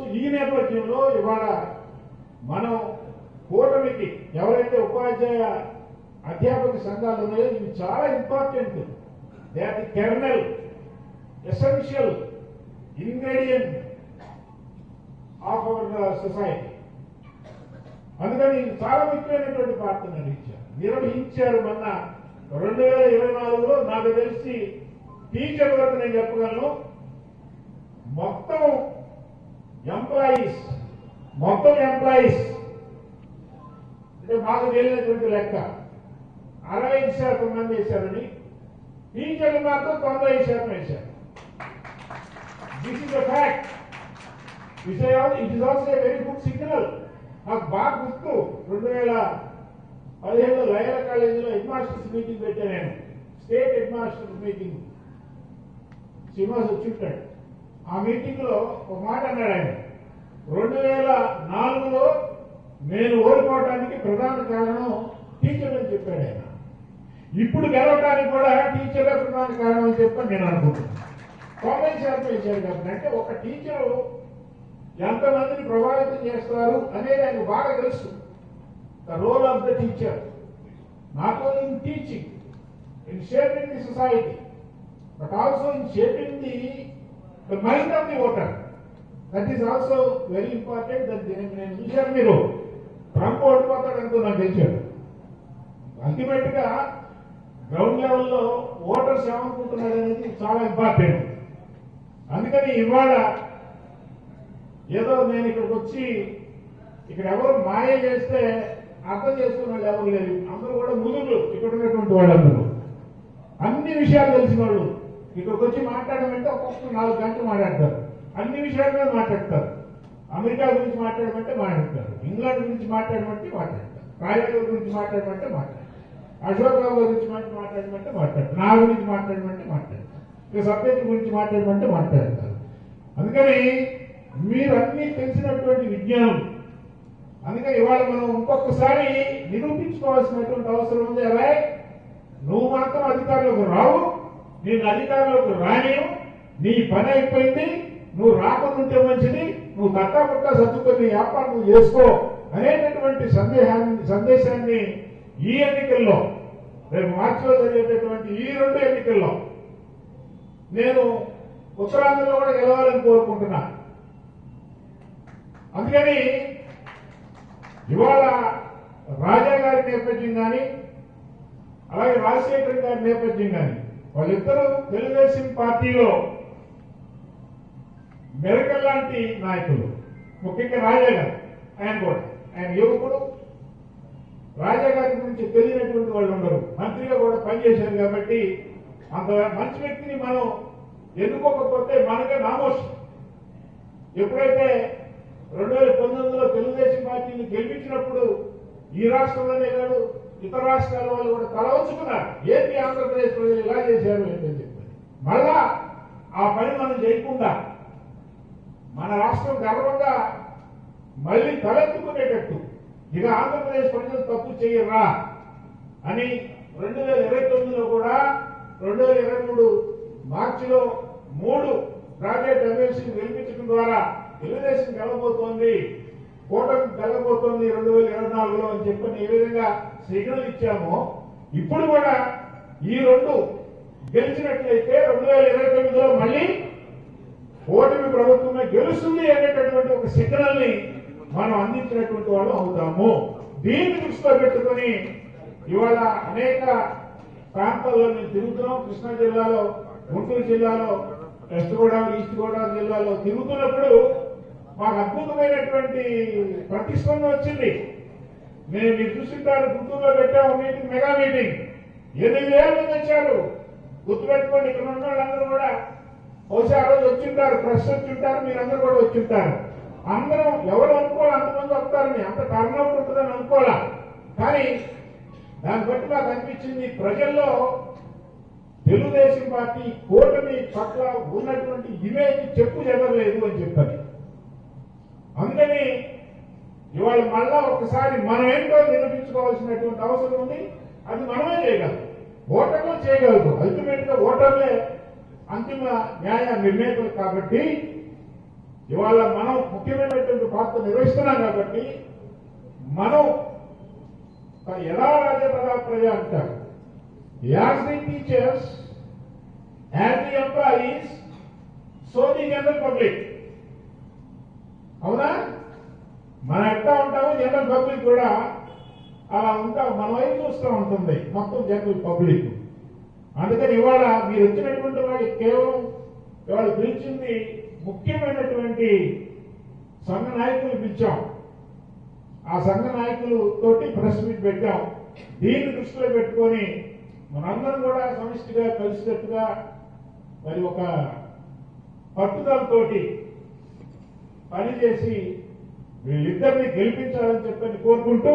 So ఈ నేపథ్యంలో ఇవాళ మనం కూటమికి ఎవరైతే ఉపాధ్యాయ అధ్యాపక సంఘాలు ఉన్నాయో ఇవి చాలా important they are the kernel essential ingredient of our society అందుకని ఇది చాలా ముఖ్యమైనటువంటి పాత్ర నిర్వహించారు నిర్వహించారు మొన్న రెండు వేల ఇరవై నాలుగులో నాకు తెలిసి టీచర్ వరకు నేను చెప్పగలను మొత్తం ఎంప్లాయీస్ మొత్తం ఎంప్లాయీస్ అంటే మాకు తెలియనటువంటి లెక్క. అరవై ఐదు శాతం మంది వేశారని టీచర్లు మాత్రం తొంభై ఐదు శాతం వేశారు. దిస్ ఇస్ అ ఫ్యాక్ట్ విషయాలు it is also very good signal నాకు బాగా గుర్తు. రెండు వేల పదిహేడులో లయల కాలేజీలో హెడ్ మాస్టర్స్ మీటింగ్ పెట్టా నేను. State head masters meeting Srinivas వచ్చి ఉంటాడు. ఆ మీటింగ్లో ఒక మాట అన్నాడు ఆయన. రెండు వేల నాలుగులో నేను ఓడిపోవడానికి ప్రధాన కారణం టీచర్ అని చెప్పాడు ఆయన. ఇప్పుడు గెలవడానికి కూడా టీచరే ప్రధాన కారణం అని చెప్పని నేను అనుకుంటున్నాను. కామెంట్ శాతం వేశారు కాబట్టి అంటే ఒక టీచరు ఎంతమందిని ప్రభావితం చేస్తారు అనేది ఆయనకు బాగా తెలుసు. The role of the teacher not only in teaching in shaping the society but also in shaping the the mind of the voter that is also very important that నేను చూశాను మీరు ట్రంప్ ఓడిపోతాడంటూ నాకు తెలిసాడు. అల్టిమేట్గా గ్రౌండ్ లెవెల్లో voters ఏమనుకుంటున్నారు అనేది చాలా important అందుకని ఇవాళ ఏదో నేను ఇక్కడికి వచ్చి ఇక్కడ ఎవరు మాయ చేస్తే అర్థం చేసుకున్న వాళ్ళు ఎవరు లేరు అందరూ కూడా ముదులు ఇక్కడ ఉన్నటువంటి వాళ్ళందరూ. అన్ని విషయాలు తెలిసిన వాళ్ళు. ఇక్కడికి వచ్చి మాట్లాడమంటే ఒక్కొక్క నాలుగు గంటలు మాట్లాడతారు. అన్ని విషయాల మీద మాట్లాడతారు. అమెరికా గురించి మాట్లాడమంటే మాట్లాడతారు. ఇంగ్లాండ్ గురించి మాట్లాడమంటే మాట్లాడతారు. రాయగడ గురించి మాట్లాడమంటే మాట్లాడతారు. అశోకరావు గురించి మాట్లాడమంటే మాట్లాడతారు. నా గురించి మాట్లాడమంటే మాట్లాడతారు. ఇక సబ్జెక్ట్ గురించి మాట్లాడమంటే మాట్లాడతారు. అందుకని మీరు అన్ని తెలిసినటువంటి విజ్ఞానం. అందుకని ఇవాళ మనం ఇంకొకసారి నిరూపించుకోవాల్సినటువంటి అవసరం ఉంది. అలా? నువ్వు మాత్రం అధికారులకు రావు. నేను అధికారంలోకి రానియం నీ పని అయిపోయింది నువ్వు రాకుండా ఉంటే మంచిది నువ్వు తట్టా కొత్త సర్దుకొని నీ వ్యాపారం నువ్వు చేసుకో అనేటటువంటి సందేహాన్ని సందేశాన్ని ఈ ఎన్నికల్లో రేపు మార్చిలో జరిగేటటువంటి ఈ రెండు ఎన్నికల్లో నేను ఉత్తరాంధ్రలో కూడా గెలవాలని కోరుకుంటున్నా. అందుకని ఇవాళ రాజా గారి నేపథ్యం కానీ అలాగే రాజశేఖర్ గారి నేపథ్యం కానీ వాళ్ళిద్దరూ తెలుగుదేశం పార్టీలో మెరకల్ లాంటి నాయకులు. ముఖ్యంగా రాజా గారు ఆయన కూడా. ఆయన యువకుడు రాజా గారి గురించి తెలియనటువంటి వాళ్ళు ఉండరు. మంత్రిగా కూడా పనిచేశారు కాబట్టి అంత మంచి వ్యక్తిని మనం ఎన్నుకోకపోతే మనకే నామోషం. ఎప్పుడైతే రెండు వేల పంతొమ్మిదిలో తెలుగుదేశం పార్టీని గెలిపించినప్పుడు ఈ రాష్ట్రంలోనే కాదు ఇతర రాష్ట్రాల వాళ్ళు కూడా తల వంచుకున్నారు. ఏంటి ఆంధ్రప్రదేశ్ ప్రజలు ఇలా చేశారు ఏంటని చెప్పి. మళ్ళా ఆ పని మనం చేయకుండా మన రాష్ట్రం గర్వంగా మళ్ళీ తలెత్తుకునేటట్టు ఇక ఆంధ్రప్రదేశ్ ప్రజలు తప్పు చేయరా అని రెండు వేల ఇరవై తొమ్మిదిలో కూడా రెండు వేల ఇరవై మూడు మార్చిలో మూడు ప్రాజెక్ట్ ఎమ్మెల్సీని నిర్మించడం ద్వారా తెలుగుదేశం గెలవబోతోంది. కూటమి గెలబోతోంది రెండు వేల ఇరవై నాలుగులో అని చెప్పని ఏ విధంగా సిగ్నల్ ఇచ్చామో ఇప్పుడు కూడా ఈ రెండు గెలిచినట్లయితే రెండు వేల ఇరవై తొమ్మిదిలో మళ్ళీ ఓటమి ప్రభుత్వమే గెలుస్తుంది అనేటటువంటి ఒక సిగ్నల్ని మనం అందించినటువంటి వాళ్ళు అవుతాము. దీన్ని దృష్టిలో పెట్టుకుని ఇవాళ అనేక ప్రాంతాల్లో మేము తిరుగుతున్నాం. కృష్ణా జిల్లాలో గుంటూరు జిల్లాలో వెస్ట్ గోదావరి ఈస్ట్ గోదావరి జిల్లాలో తిరుగుతున్నప్పుడు మాకు అద్భుతమైనటువంటి ప్రతిస్పందన వచ్చింది. మేము మీ చూసింటారు గుంటూరులో పెట్టాము. Meeting mega meeting. ఎనిమిది వేల మంది వచ్చారు. గుర్తుపెట్టుకోండి ఇక్కడ ఉన్న వాళ్ళందరూ కూడా. బహుశా ఆ రోజు వచ్చింటారు ప్రెస్ వచ్చింటారు మీరందరూ కూడా వచ్చింటారు. అందరం ఎవరు అనుకోవాలి అంతమంది వస్తారని అంత టర్నౌట్ ఉంటుందని అనుకోవాలా? కానీ దాన్ని బట్టి నాకు అనిపించింది ప్రజల్లో తెలుగుదేశం పార్టీ కూటమి పట్ల ఉన్నటువంటి ఇమేజ్ చెప్పు చెప్పలేదు అని చెప్పారు అందుకని ఇవాళ మళ్ళా ఒకసారి మనం ఏంటో నిరూపించుకోవాల్సినటువంటి అవసరం ఉంది. అది మనమే చేయగలం. ఓటర్లు చేయగలరు అల్టిమేట్గా ఓటర్లే అంతిమ న్యాయ నిర్ణేతలు కాబట్టి ఇవాళ మనం ముఖ్యమైనటువంటి పాత్ర నిర్వహిస్తున్నాం కాబట్టి మనం ఎలా రాజ ప్రజా అంటారు? As the teachers as the employees so the general public అవునా? మనం ఎట్లా ఉంటామో జనరల్ పబ్లిక్ కూడా అలా ఉంటాం మన వైపు చూస్తూ ఉంటుంది. మొత్తం జనరల్ పబ్లిక్ అందుకని ఇవాళ మీరు వచ్చినటువంటి వాడి కేవలం ఇవాళ పిలిచింది ముఖ్యమైనటువంటి సంఘ నాయకులు పిలిచాం. ఆ సంఘ నాయకులు తోటి ప్రెస్ మీట్ పెట్టాం. దీన్ని దృష్టిలో పెట్టుకొని మనందరం కూడా సమిష్టిగా కలిసినట్టుగా మరి ఒక పట్టుదలతోటి పనిచేసి వీళ్ళిద్దరిని గెలిపించాలని చెప్పని కోరుకుంటూ